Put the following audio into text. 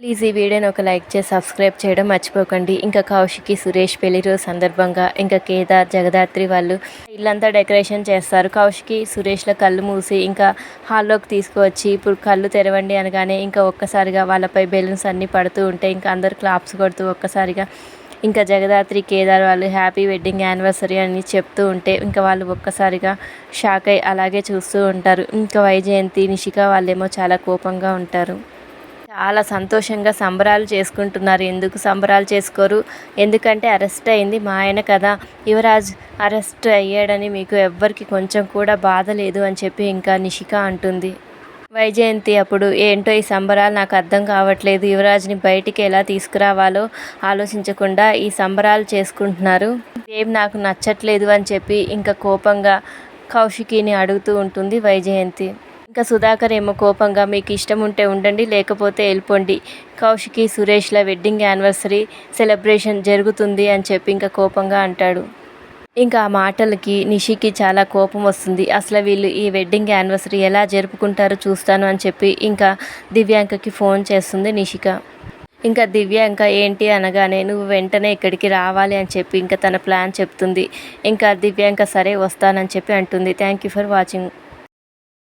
Please ఈ వీడియోని ఒక లైక్ చేసి సబ్స్క్రైబ్ చేయడం మర్చిపోకండి. ఇంకా కౌశికి సురేష్ పెళ్ళి రోజు సందర్భంగా ఇంకా కేదార్ జగదాత్రి వాళ్ళు ఇల్లంతా డెకరేషన్ చేస్తారు. కౌశికి సురేష్ల కళ్ళు మూసి ఇంకా హాల్లోకి తీసుకువచ్చి ఇప్పుడు కళ్ళు తెరవండి అనగానే ఇంకా ఒక్కసారిగా వాళ్ళపై బెలూన్స్ అన్నీ పడుతూ ఉంటే ఇంకా అందరు క్లాప్స్ కొడుతూ ఒక్కసారిగా ఇంకా జగదాత్రి కేదార్ వాళ్ళు హ్యాపీ వెడ్డింగ్ యానివర్సరీ అని చెప్తూ ఉంటే ఇంకా వాళ్ళు ఒక్కసారిగా షాక్ అయి అలాగే చూస్తూ ఉంటారు. ఇంకా వైజయంతి నిషిక వాళ్ళేమో చాలా కోపంగా ఉంటారు. చాలా సంతోషంగా సంబరాలు చేసుకుంటున్నారు. ఎందుకు సంబరాలు చేసుకోరు? ఎందుకంటే అరెస్ట్ అయింది మా ఆయన కదా. యువరాజ్ అరెస్ట్ అయ్యాడని మీకు ఎవ్వరికి కొంచెం కూడా బాధ లేదు అని చెప్పి ఇంకా నిషిక అంటుంది. వైజయంతి అప్పుడు ఏంటో ఈ సంబరాలు నాకు అర్థం కావట్లేదు. యువరాజ్ని బయటికి ఎలా తీసుకురావాలో ఆలోచించకుండా ఈ సంబరాలు చేసుకుంటున్నారు. ఏం నాకు నచ్చట్లేదు అని చెప్పి ఇంకా కోపంగా కౌశికిని అడుగుతూ ఉంటుంది వైజయంతి. ఇంకా సుధాకర్ ఏమో కోపంగా మీకు ఇష్టం ఉంటే ఉండండి లేకపోతే వెళ్ళిపోండి. కౌశికి సురేష్ల వెడ్డింగ్ యానివర్సరీ సెలబ్రేషన్ జరుగుతుంది అని చెప్పి ఇంకా కోపంగా అంటాడు. ఇంకా ఆ మాటలకి నిషికి చాలా కోపం వస్తుంది. అసలు వీళ్ళు ఈ వెడ్డింగ్ యానివర్సరీ ఎలా జరుపుకుంటారో చూస్తాను అని చెప్పి ఇంకా దివ్యాంకకి ఫోన్ చేస్తుంది నిషిక. ఇంకా దివ్యాంక ఏంటి అనగానే నువ్వు వెంటనే ఇక్కడికి రావాలి అని చెప్పి ఇంకా తన ప్లాన్ చెప్తుంది. ఇంకా దివ్యాంక సరే వస్తానని చెప్పి అంటుంది. Thank you for watching.